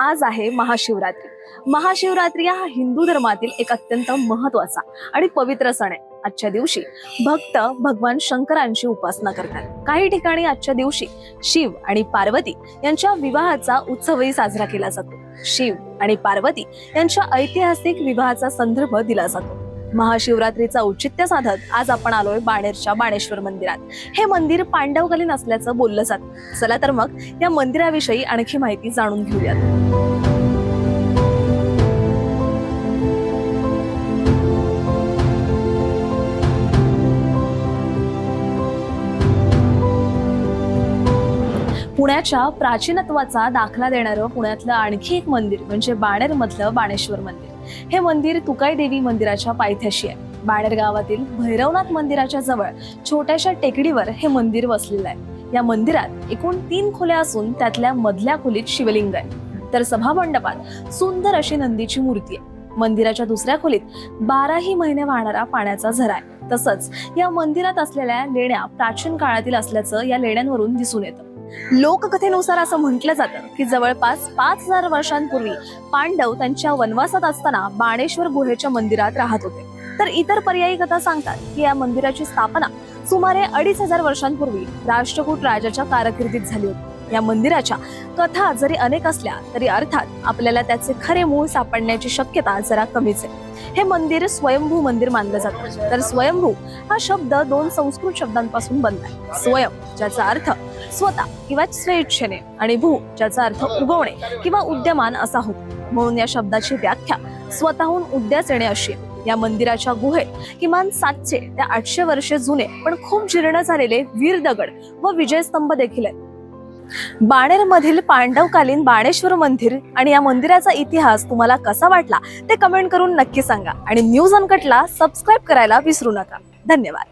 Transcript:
आज आहे महाशिवरात्री. महाशिवरात्री हा हिंदू धर्मातील एक अत्यंत महत्त्वाचा आणि पवित्र सण आहे. आजच्या दिवशी भक्त भगवान शंकरांची उपासना करतात. काही ठिकाणी आजच्या दिवशी शिव आणि पार्वती यांच्या विवाहाचा उत्सवही साजरा केला जातो. शिव आणि पार्वती यांच्या ऐतिहासिक विवाहाचा संदर्भ दिला जातो. महाशिवरात्रीचा औचित्य साधत आज आपण आलोय बाणेरच्या बाणेश्वर मंदिरात. हे मंदिर पांडवकालीन असल्याचं बोललं जात. चला तर मग या मंदिराविषयी आणखी माहिती जाणून घेऊयात. पुण्याच्या प्राचीनत्वाचा दाखला देणारं पुण्यातलं आणखी एक मंदिर म्हणजे बाणेर मधलं बाणेश्वर मंदिर. हे मंदिर तुकाई देवी मंदिराच्या पायथ्याशी आहे. बाणेर गावातील भैरवनाथ मंदिराच्या जवळ छोट्याशा टेकडीवर हे मंदिर वसलेलं आहे. या मंदिरात एकूण तीन खोल्या असून त्यातल्या मधल्या खोलीत शिवलिंग आहे. तर सभामंडपात सुंदर अशी नंदीची मूर्ती आहे. मंदिराच्या दुसऱ्या खोलीत बाराही महिने वाहणारा पाण्याचा झरा आहे. तसंच या मंदिरात असलेल्या लेण्या प्राचीन काळातील असल्याचं या लेण्यांवरून दिसून येतं. लोककथेनुसार असं म्हटलं जातं की जवळपास पाच हजार वर्षांपूर्वी पांडव त्यांच्या वनवासात असताना बाणेश्वर गुहेच्या मंदिरात राहत होते. तर इतर पर्यायी कथा सांगतात की या मंदिराची स्थापना सुमारे अडीच हजार वर्षांपूर्वी राष्ट्रकूट राजाच्या कारकिर्दीत झाली होती. या मंदिराच्या कथा जरी अनेक असल्या तरी अर्थात आपल्याला त्याचे खरे मूळ सापडण्याची शक्यता जरा कमीच आहे. हे मंदिर स्वयंभू मंदिर मानलं जातं. तर स्वयंभू हा शब्द दोन संस्कृत शब्दांपासून बनलाय स्वयं ज्याचा अर्थ स्वतः किंवा स्वेच्छेने आणि भू ज्याचा अर्थ उगवणे किंवा उद्यमान असा होतो. म्हणून या शब्दाची व्याख्या स्वतःहून उद्यास येणे अशी या मंदिराच्या गुहेत किमान सातशे ते आठशे वर्षे जुने पण खूप जीर्ण झालेले वीर दगड व विजयस्तंभ देखील आहेत. बाणेरमधील पांडवकालीन बाणेश्वर मंदिर आणि या मंदिराचा इतिहास तुम्हाला कसा वाटला ते कमेंट करून नक्की सांगा. आणि न्यूज अनकटला सबस्क्राईब करायला विसरू नका. धन्यवाद.